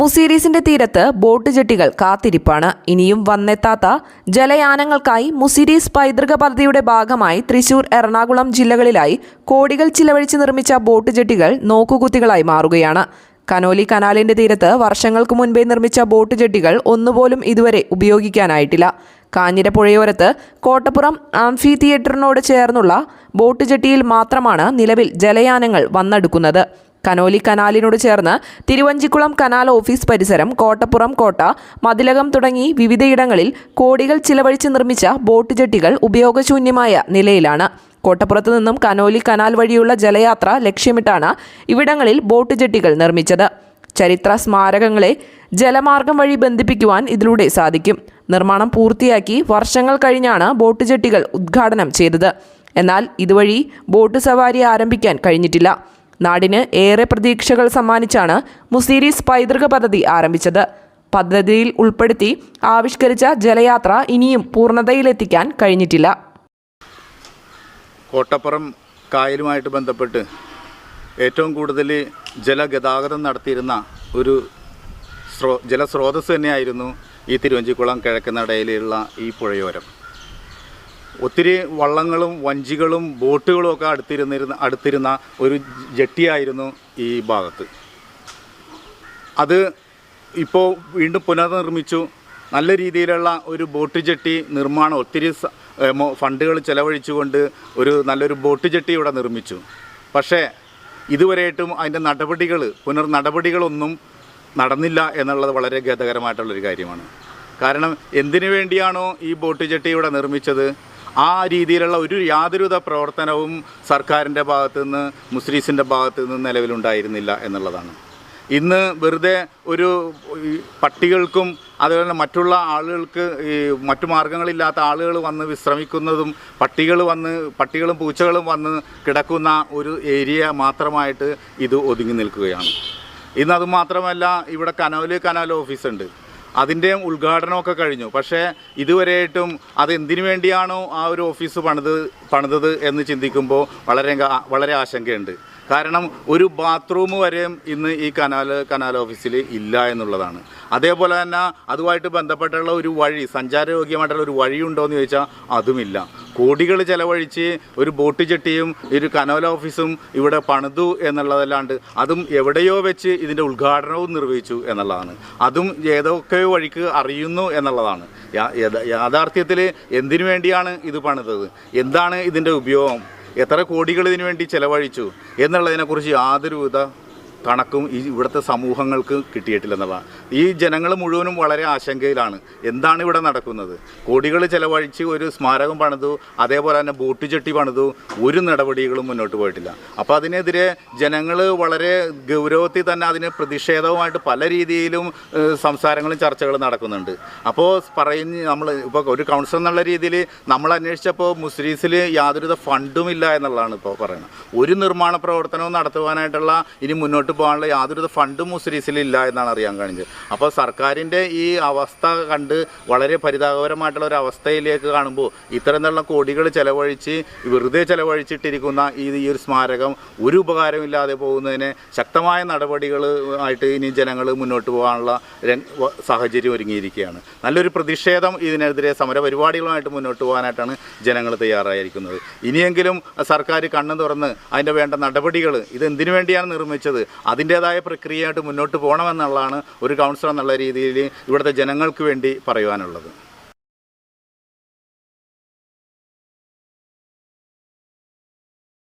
മുസീരീസിന്റെ തീരത്ത് ബോട്ട് ജെട്ടികൾ കാത്തിരിപ്പാണ്. ഇനിയും വന്നെത്താത്ത ജലയാനങ്ങൾക്കായി മുസീരീസ് പൈതൃക പദ്ധതിയുടെ ഭാഗമായി തൃശൂർ എറണാകുളം ജില്ലകളിലായി കോടികൾ ചിലവഴിച്ച് നിർമ്മിച്ച ബോട്ട് ജെട്ടികൾ നോക്കുകുത്തികളായി മാറുകയാണ്. കനോലി കനാലിന്റെ തീരത്ത് വർഷങ്ങൾക്ക് മുൻപേ നിർമ്മിച്ച ബോട്ട് ജെട്ടികൾ ഒന്നുപോലും ഇതുവരെ ഉപയോഗിക്കാനായിട്ടില്ല. കാഞ്ഞിരപ്പുഴയോരത്ത് കോട്ടപ്പുറം ആംഫി തിയേറ്ററിനോട് ചേർന്നുള്ള ബോട്ട് ജെട്ടിയിൽ മാത്രമാണ് നിലവിൽ ജലയാനങ്ങൾ വന്നെടുക്കുന്നത്. കനോലി കനാലിനോട് ചേർന്ന് തിരുവഞ്ചിക്കുളം കനാൽ ഓഫീസ് പരിസരം കോട്ടപ്പുറം കോട്ട മതിലകം തുടങ്ങി വിവിധയിടങ്ങളിൽ കോടികൾ ചിലവഴിച്ച് നിർമ്മിച്ച ബോട്ട് ജെട്ടികൾ ഉപയോഗശൂന്യമായ നിലയിലാണ്. കോട്ടപ്പുറത്തു നിന്നും കനോലി കനാൽ വഴിയുള്ള ജലയാത്ര ലക്ഷ്യമിട്ടാണ് ഇവിടങ്ങളിൽ ബോട്ട് ജെട്ടികൾ നിർമ്മിച്ചത്. ചരിത്ര സ്മാരകങ്ങളെ ജലമാർഗം വഴി ബന്ധിപ്പിക്കുവാൻ ഇതിലൂടെ സാധിക്കും. നിർമ്മാണം പൂർത്തിയാക്കി വർഷങ്ങൾ കഴിഞ്ഞാണ് ബോട്ട് ജെട്ടികൾ ഉദ്ഘാടനം ചെയ്തത്. എന്നാൽ ഇതുവഴി ബോട്ട് സവാരി ആരംഭിക്കാൻ കഴിഞ്ഞിട്ടില്ല. നാടിന് ഏറെ പ്രതീക്ഷകൾ സമ്മാനിച്ചാണ് മുസീരീസ് പൈതൃക പദ്ധതി ആരംഭിച്ചത്. പദ്ധതിയിൽ ഉൾപ്പെടുത്തി ആവിഷ്കരിച്ച ജലയാത്ര ഇനിയും പൂർണതയിലെത്തിക്കാൻ കഴിഞ്ഞിട്ടില്ല. കോട്ടപ്പുറം കായലുമായിട്ട് ബന്ധപ്പെട്ട് ഏറ്റവും കൂടുതൽ ജലഗതാഗതം നടത്തിയിരുന്ന ഒരു സ്രോ ജലസ്രോതസ് തന്നെയായിരുന്നു ഈ തിരുവഞ്ചിക്കുളം കിഴക്കുന്നടയിലുള്ള ഈ പുഴയോരം. ഒത്തിരി വള്ളങ്ങളും വഞ്ചികളും ബോട്ടുകളും ഒക്കെ അടുത്തിരുന്നിരുന്ന അടുത്തിരുന്ന ഒരു ജെട്ടിയായിരുന്നു ഈ ഭാഗത്ത്. അത് ഇപ്പോൾ വീണ്ടും പുനർനിർമ്മിച്ചു. നല്ല രീതിയിലുള്ള ഒരു ബോട്ട് ജെട്ടി നിർമ്മാണം ഒത്തിരി ഫണ്ടുകൾ ചെലവഴിച്ചുകൊണ്ട് ഒരു നല്ലൊരു ബോട്ട് ജെട്ടി ഇവിടെ നിർമ്മിച്ചു. പക്ഷേ ഇതുവരെയായിട്ടും അതിന്റെ നടപടികൾ പുനർ നടപടികളൊന്നും നടന്നില്ല എന്നുള്ളത് വളരെ ഖേദകരമായിട്ടുള്ളൊരു കാര്യമാണ്. കാരണം എന്തിനു വേണ്ടിയാണോ ഈ ബോട്ട് ജെട്ടി ഇവിടെ നിർമ്മിച്ചത്? ആ രീതിയിലുള്ള ഒരു യാതൊരുവിധ പ്രവർത്തനവും സർക്കാരിന്റെ ഭാഗത്തു നിന്ന് മുസ്ലിസിന്റെ ഭാഗത്തു നിന്ന് നിലവിലുണ്ടായിരുന്നില്ല എന്നുള്ളതാണ്. ഇന്ന് വെറുതെ ഒരു പട്ടികൾക്കും അതുപോലെ മറ്റുള്ള ആളുകൾക്ക് ഈ മറ്റു മാർഗങ്ങളില്ലാത്ത ആളുകൾ വന്ന് വിശ്രമിക്കുന്നതും പട്ടികൾ വന്ന് പട്ടികളും പൂച്ചകളും വന്ന് കിടക്കുന്ന ഒരു ഏരിയ മാത്രമായിട്ട് ഇത് ഒതുങ്ങി നിൽക്കുകയാണ്. ഇന്ന് അതുമാത്രമല്ല ഇവിടെ കനോൽ കനാൽ ഓഫീസുണ്ട്. അതിന്റെ ഉദ്ഘാടനമൊക്കെ കഴിഞ്ഞു. പക്ഷേ ഇതുവരെയായിട്ടും അത് എന്തിനു വേണ്ടിയാണോ ആ ഒരു ഓഫീസ് പണിത് പണിതത് എന്ന് ചിന്തിക്കുമ്പോൾ വളരെ വളരെ ആശങ്കയുണ്ട്. കാരണം ഒരു ബാത്റൂം വരെയും ഇന്ന് ഈ കനാൽ കനാൽ ഓഫീസിൽ ഇല്ല എന്നുള്ളതാണ്. അതേപോലെ തന്നെ അതുമായിട്ട് ബന്ധപ്പെട്ടുള്ള ഒരു വഴി സഞ്ചാരയോഗ്യമായിട്ടുള്ള ഒരു വഴിയുണ്ടോ എന്ന് ചോദിച്ചാൽ അതുമില്ല. കോടികൾ ചെലവഴിച്ച് ഒരു ബോട്ട് ജെട്ടിയും ഒരു കനോല ഓഫീസും ഇവിടെ പണിതു എന്നുള്ളതല്ലാണ്ട് അതും എവിടെയോ വെച്ച് ഇതിന്റെ ഉദ്ഘാടനവും നിർവഹിച്ചു എന്നുള്ളതാണ്. അതും ഏതൊക്കെ വഴിക്ക് അറിയുന്നു എന്നുള്ളതാണ്. യാഥാർത്ഥ്യത്തിൽ എന്തിനു വേണ്ടിയാണ് ഇത് പണിതത്? എന്താണ് ഇതിന്റെ ഉപയോഗം? എത്ര കോടികൾ ഇതിനു വേണ്ടി ചെലവഴിച്ചു? എന്നുള്ളതിനെക്കുറിച്ച് യാതൊരുവിധ കണക്കും ഈ ഇവിടുത്തെ സമൂഹങ്ങൾക്ക് കിട്ടിയിട്ടില്ലെന്നുള്ളതാണ്. ഈ ജനങ്ങൾ മുഴുവനും വളരെ ആശങ്കയിലാണ്. എന്താണ് ഇവിടെ നടക്കുന്നത്? കോടികൾ ചെലവഴിച്ച് ഒരു സ്മാരകം പണിതു അതേപോലെ തന്നെ ബോട്ട് ചെട്ടി പണിതു ഒരു നടപടികളും മുന്നോട്ട് പോയിട്ടില്ല. അപ്പോൾ അതിനെതിരെ ജനങ്ങൾ വളരെ ഗൗരവത്തിൽ തന്നെ അതിന് പ്രതിഷേധവുമായിട്ട് പല രീതിയിലും സംസാരങ്ങളും ചർച്ചകളും നടക്കുന്നുണ്ട്. അപ്പോൾ പറയുന്ന നമ്മൾ ഇപ്പോൾ ഒരു കൗൺസിൽ എന്നുള്ള രീതിയിൽ നമ്മൾ അന്വേഷിച്ചപ്പോൾ മുസ്ലിംസിൽ യാതൊരുവിധ ഫണ്ടും ഇല്ല എന്നുള്ളതാണ് ഇപ്പോൾ പറയുന്നത്. ഒരു നിർമ്മാണ പ്രവർത്തനവും നടത്തുവാനായിട്ടുള്ള ഇനി മുന്നോട്ട് പോകാനുള്ള യാതൊരു ഫണ്ടും മുസ്ലിസിലില്ല എന്നാണ് അറിയാൻ കഴിഞ്ഞത്. അപ്പോൾ സർക്കാരിന്റെ ഈ അവസ്ഥ കണ്ട് വളരെ പരിതാപകരമായിട്ടുള്ള ഒരു അവസ്ഥയിലേക്ക് കാണുമ്പോൾ ഇത്തരം തന്നെ കോടികൾ ചെലവഴിച്ച് വെറുതെ ചെലവഴിച്ചിട്ടിരിക്കുന്ന ഈ ഈ ഒരു സ്മാരകം ഒരു ഉപകാരമില്ലാതെ പോകുന്നതിന് ശക്തമായ നടപടികൾ ആയിട്ട് ഇനി ജനങ്ങൾ മുന്നോട്ട് പോകാനുള്ള സാഹചര്യം ഒരുങ്ങിയിരിക്കുകയാണ്. നല്ലൊരു പ്രതിഷേധം ഇതിനെതിരെ സമരപരിപാടികളുമായിട്ട് മുന്നോട്ട് പോകാനായിട്ടാണ് ജനങ്ങൾ തയ്യാറായിരിക്കുന്നത്. ഇനിയെങ്കിലും സർക്കാർ കണ്ണു തുറന്ന് അതിന്റെ വേണ്ട നടപടികൾ ഇത് എന്തിനു വേണ്ടിയാണ് നിർമ്മിച്ചത്? അതിന്റേതായ പ്രക്രിയയായിട്ട് മുന്നോട്ട് പോകണമെന്നുള്ളതാണ് ഒരു കൗൺസിലർ എന്നുള്ള രീതിയിൽ ഇവിടുത്തെ ജനങ്ങൾക്ക് വേണ്ടി പറയുവാനുള്ളത്.